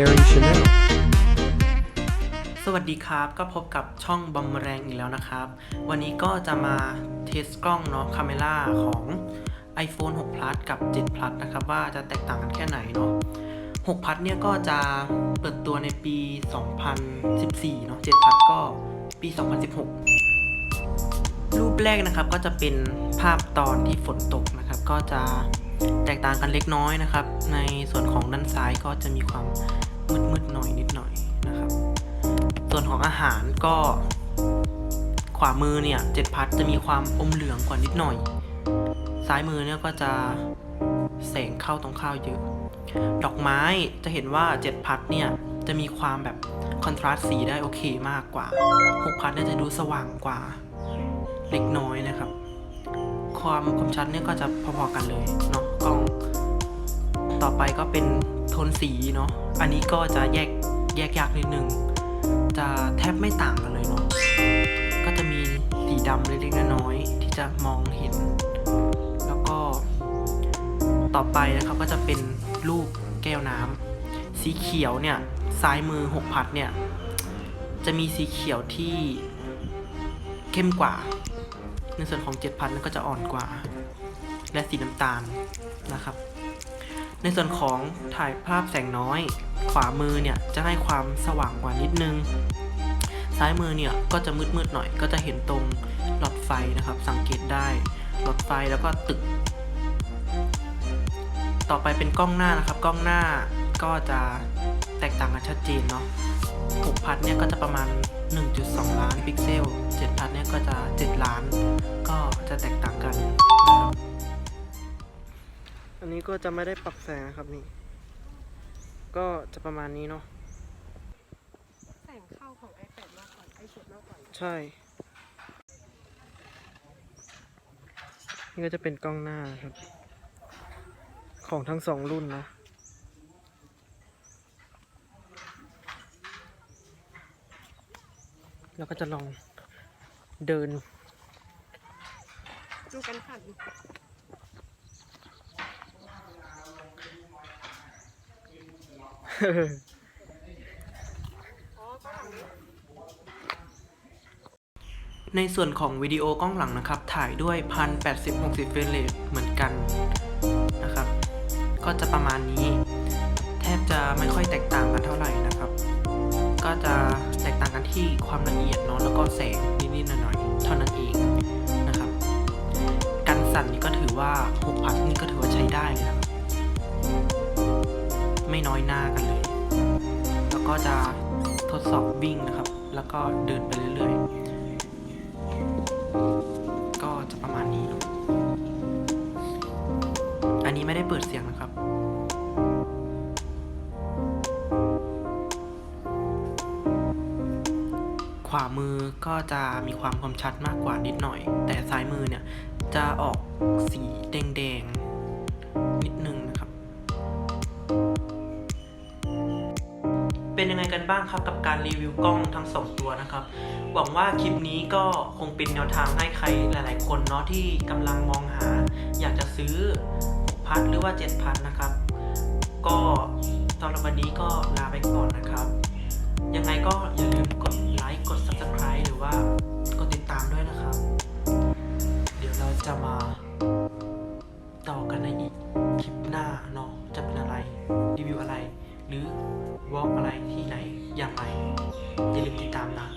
Mary Chanel. สวัสดีครับก็พบกับช่องบอมแรงอีกแล้วนะครับ วันนี้ก็จะมาเทสกล้องเนาะคาเมล่าของ iPhone 6 Plus กับ 7 Plus นะครับ ว่าจะแตกต่างกันแค่ไหนเนาะ6 Plus เนี่ยก็จะเปิดตัวในปี 2014 เนาะ7 Plus ก็ปี 2016 รูปแรกนะครับก็จะเป็นภาพตอนที่ฝนตกนะ ก็จะแตกต่างกันเล็กน้อยนะครับ ในส่วนของด้านซ้ายก็จะมีความมืดๆหน่อยนิดหน่อยนะครับ ส่วนของอาหารก็ขวามือเนี่ยเจ็ดพัดจะมีความอมเหลืองกว่านิดหน่อย ซ้ายมือเนี่ยก็จะแสงเข้าตรงข้าวเยอะดอกไม้จะเห็นว่าเจ็ดพัดเนี่ยจะมีความแบบคอนทราสต์สีได้โอเคมากกว่าหกพัดเนี่ยจะดูสว่างกว่าเล็กน้อยนะครับ ความคมชัดเนี่ยก็จะพอๆกันเลยเนาะกล้อง ต่อไปก็เป็นโทนสีเนาะอันนี้ก็จะแยกแยกยากนิดนึงจะแทบไม่ต่างกันเลยเนาะก็จะมีสีดำเล็กๆน้อยๆที่จะมองเห็น แล้วก็ ต่อไปนะครับก็จะเป็นรูปแก้วน้ำสีเขียวเนี่ยซ้ายมือหกพัดเนี่ยจะมีสีเขียวที่เข้มกว่า ในส่วนของเจ็ดพัดนั่นก็จะอ่อนกว่า และสีน้ำตาลนะครับ ในส่วนของถ่ายภาพแสงน้อย ขวามือเนี่ยจะให้ความสว่างกว่านิดนึง ซ้ายมือเนี่ยก็จะมืดๆหน่อยก็จะเห็นตรงหลอดไฟนะครับ สังเกตได้หลอดไฟแล้วก็ตึก ต่อไปเป็นกล้องหน้านะครับ กล้องหน้าก็จะแตกต่างกันชัดเจนเนาะ6พัดเนี่ยก็จะประมาณ 1.2 ล้านพิกเซล7พัดเนี่ยก็จะ 7 ล้าน แตกต่างกันนะครับอันนี้ก็จะไม่ได้ปรับแสงนะครับนี่ ก็จะประมาณนี้เนาะ แสงเข้าของ iPad มากกว่า iPad มากกว่าใช่ นี่ก็จะเป็นกล้องหน้าครับ ของทั้งสองรุ่นนะ แล้วก็จะลองเดิน ดูกันขันในส่วนของวิดีโอกล้องหลังนะครับ ถ่ายด้วย 1080 60เฟรมเรทเหมือนกันนะครับ ก็จะประมาณนี้ แทบจะไม่ค่อยแตกต่างกันเท่าไหร่นะครับ ก็จะแตกต่างกันที่ความละเอียดเนาะแล้วก็แสงนิดๆหน่อย ว่า6พัทนี่ก็ถือว่าใช้ได้เลยนะครับ ไม่น้อยหน้ากันเลย แล้วก็จะทดสอบวิ่งนะครับ แล้วก็เดินไปเรื่อยๆ ก็จะประมาณนี้นอันนี้ไม่ได้เปิดเสียงนะครับขวามือก็จะมีความคมชัดมากกว่านิดหน่อย แต่ซ้ายมือเนี่ย จะออกสีแดงๆ นิดนึงนะครับ เป็นยังไงกันบ้างครับกับการรีวิวกล้องทั้งสองตัวนะครับ หวังว่าคลิปนี้ก็คงเป็นแนวทางให้ใครหลาย ๆ คนเนาะที่กำลังมองหา อยากจะซื้อพัทหรือว่า7พัทนะครับ ก็สำหรับวันนี้ก็ลาไปก่อนนะครับ ยังไงก็อย่าลืมกดไลค์ กด subscribe รีวิวอะไร หรือวอล์กอะไรที่ไหนอย่างไรอย่าลืมติดตามนะ